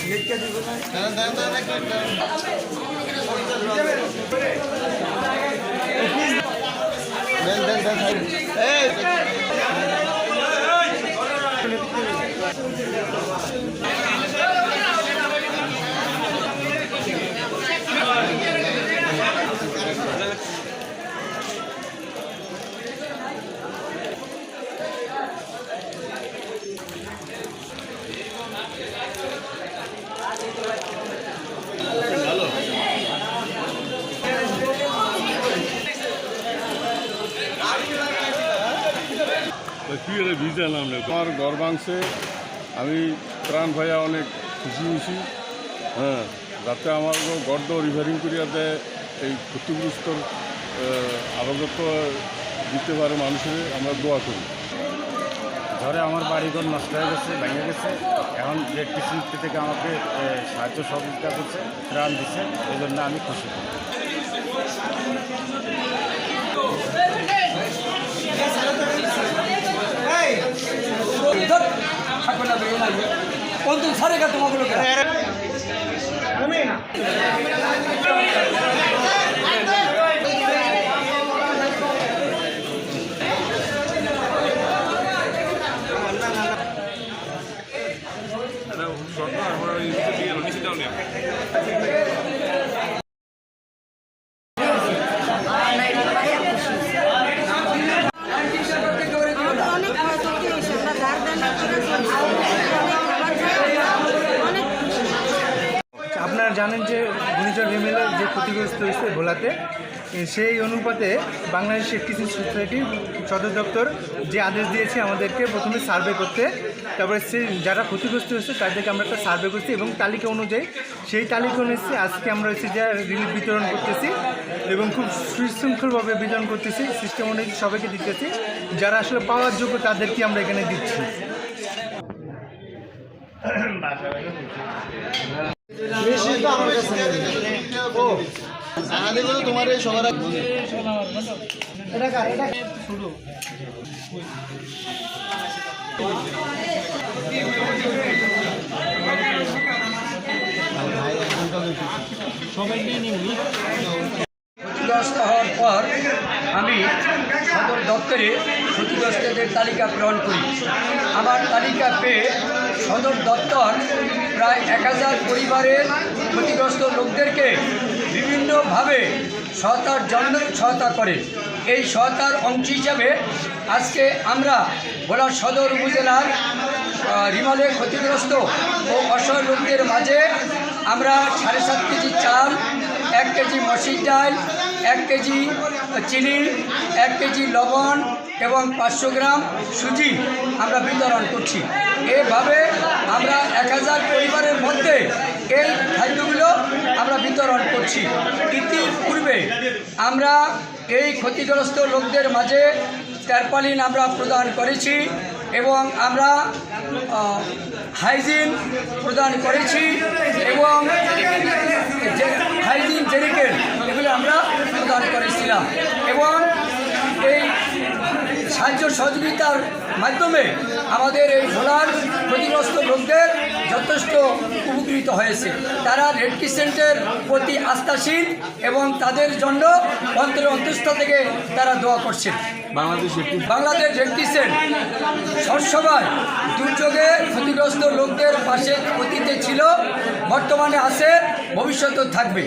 কি রে ভিজা নাম আমার গর্বাংশে আমি প্রাণ ভাইয়া অনেক খুশি হয়েছি। হ্যাঁ যাতে আমার গড্ড রিভারিং করিয়া দেয় এই ক্ষতিগ্রস্ত আরোগ্য দিতে পারে মানুষের আমরা দোয়া করি। ধরে আমার বাড়িঘর নষ্ট হয়ে গেছে ভেঙে গেছে। এখন ইলেকট্রিসিটি থেকে আমাকে সাহায্য সহযোগিতা করছে ত্রাণ দিচ্ছে এই জন্য আমি খুশি। কোন সারে কা তোমাকে লোকেরা আমাদের অনেক ক্ষয়ক্ষতি হয়েছে আমরা ধার দেনা করে চলছি অনেক খাবার খাই অনেক আপনারা জানেন যে ঘূর্ণিঝড় রিমেলের যে ক্ষতিগ্রস্ত হয়েছে ভোলাতে সেই অনুপাতে বাংলাদেশ কৃষি সোসাইটির সদর দপ্তর যে আদেশ দিয়েছে আমাদেরকে প্রথমে সার্ভে করতে, তারপরে সে যারা ক্ষতিগ্রস্ত হয়েছে তাদেরকে আমরা একটা সার্ভে করছি এবং তালিকা অনুযায়ী সেই তালিকা অনুযায়ী আজকে আমরা হচ্ছে যে রিলিফ বিতরণ করতেছি এবং খুব সুশৃঙ্খলভাবে বিতরণ করতেছি সিস্টেম অনুযায়ী সবাইকে দিতেছি, যারা আসলে পাওয়ার যোগ্য তাদেরকে আমরা এখানে দিচ্ছি। ক্ষতিগ্রস্ত হওয়ার পর আমি সদর দপ্তরে ক্ষতিগ্রস্তদের তালিকা প্রেরণ করি। আমার তালিকা পেয়ে সদর দপ্তর প্রায় এক হাজার পরিবারের ক্ষতিগ্রস্ত লোকদেরকে বিভিন্নভাবে সহায়তার জন্য সহায়তা করে। এই সহায়তার অংশ হিসাবে আজকে আমরা ভোলা সদর উপজেলার রিমালে ক্ষতিগ্রস্ত ও অসহায় লোকদের মাঝে আমরা সাড়ে সাত কেজি চাল, এক কেজি মসির ডাল, এক কেজি চিনি, এক কেজি লবণ এবং পাঁচশো গ্রাম সুজি আমরা বিতরণ করছি। এভাবে আমরা এক হাজার পরিবারের মধ্যে এই খাদ্যগুলো আমরা বিতরণ করছি। ইতিপূর্বে আমরা এই ক্ষতিগ্রস্ত লোকদের মাঝে ট্যারপালিন আমরা প্রদান করেছি এবং আমরা হাইজিন প্রদান করেছি এবং হাইজিন জেরিকেল এগুলো আমরা প্রদান করেছিলাম এবং সাহায্য সহযোগিতার মাধ্যমে আমাদের এই ভোলার ক্ষতিগ্রস্ত লোকদের যথেষ্ট উপকৃত হয়েছে। তারা রেড ক্রিসেন্টের প্রতি আস্থাশীল এবং তাদের জন্য অন্তরে অন্তস্থ থেকে তারা দোয়া করছে বাংলাদেশ বাংলাদেশ রেড ক্রিসেন্ট সবসময় দুর্যোগে ক্ষতিগ্রস্ত লোকদের পাশে অতীতে ছিল বর্তমানে আছে ভবিষ্যতেও থাকবে।